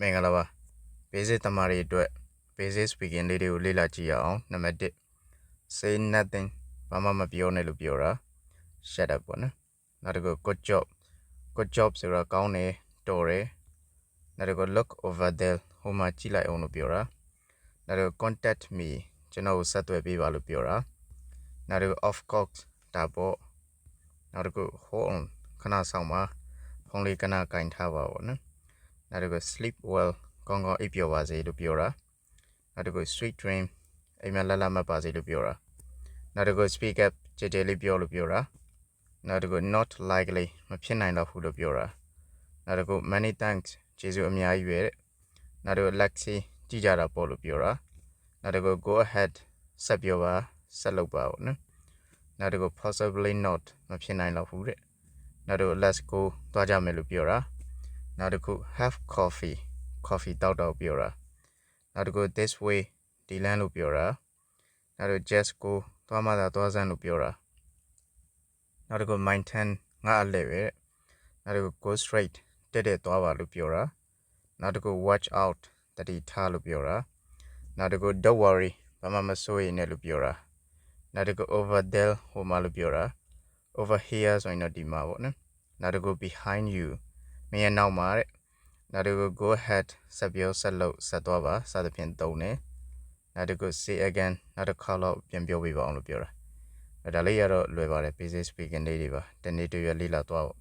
မင်္ဂလာပါ basic တမားတွေအတွက် basic speaking လေးတွေကိုလေ့လာကြည့်ရအောင်နံပါတ်1 say nothing ဘာမှမပြောနဲ့လို့ပြောတာ shut up ပေါ့နော်နောက်တစ်ခု good job good job ဆိုတာကောင်းတယ်တော်တယ်နောက်တစ်ခု look over there ဟိုမှာကြည့်လိုက်အောင်လို့ပြောတာနောက်တစ်ခု contact me ကျွန်တော်ကိုဆက်သွယ်ပေးပါလို့ပြောတာနောက်တစ်ခု of course ဒါပေါ့နောက်တစ်ခု hold on ခဏဆောင်ပါဖုန်းလေးခဏကင်ထားပါပေါ့နော် နောက်တစ်ခု sleep well ကောင်းကောင်းအိပ်ပျော်ပါစေလို့ပြောတာနောက်တစ်ခု sweet dream အိမ်မက်လက်လက်မှတ်ပါစေလို့ပြောတာနောက်တစ်ခု speak up ကြဲကြဲလေးပြောလို့ပြောတာနောက်တစ်ခု not likely မဖြစ်နိုင်တော့ဘူးလို့ပြောတာနောက်တစ်ခု many thanks ကျေးဇူးအများကြီးပဲတဲ့နောက်တစ်ခု lexi ကြည့်ကြတာပေါ့လို့ပြောတာနောက်တစ်ခု go ahead ဆက်ပြောပါဆက်လုပ်ပါပေါ့နော်နောက်တစ်ခု possibly not မဖြစ်နိုင်တော့ဘူးတဲ့နောက်တစ်ခု let's go သွားကြမယ်လို့ပြောတာ နောက်တစ်ခု have coffee coffee တောက်တော့ပြောတာနောက်တစ်ခု this way ဒီလမ်းလို့ပြောတာနောက်တစ်ခု just go သွားမှသာသွားစမ်းလို့ပြောတာနောက်တစ်ခု mind 10ငါအလဲပဲနောက်တစ်ခု go straight တက်တက်သွားပါလို့ပြောတာနောက်တစ်ခု watch out တတိထားလို့ပြောတာနောက်တစ်ခု don't worry ဘာမှမစိုးရိမ်နဲ့လို့ပြောတာနောက်တစ်ခု over there ဟိုမှာလို့ပြောတာ over here ဆိုရင်တော့ဒီမှာပေါ့နော်နောက်တစ်ခု behind you မင်းရဲ့နောက်မှာတဲ့နောက်တစ်ခု go ahead ဆက်ပြောဆက်လုပ်ဆက်သွားပါစသဖြင့်သုံးတယ်နောက်တစ်ခု say again နောက်တစ်ခါတော့ပြန်ပြောပြပါအောင်လို့ပြောတာအဲဒါလေးရတော့လွယ်ပါတယ် basic speaking လေးတွေပါတနေ့တရွယ်လေးလာသွားပေါ့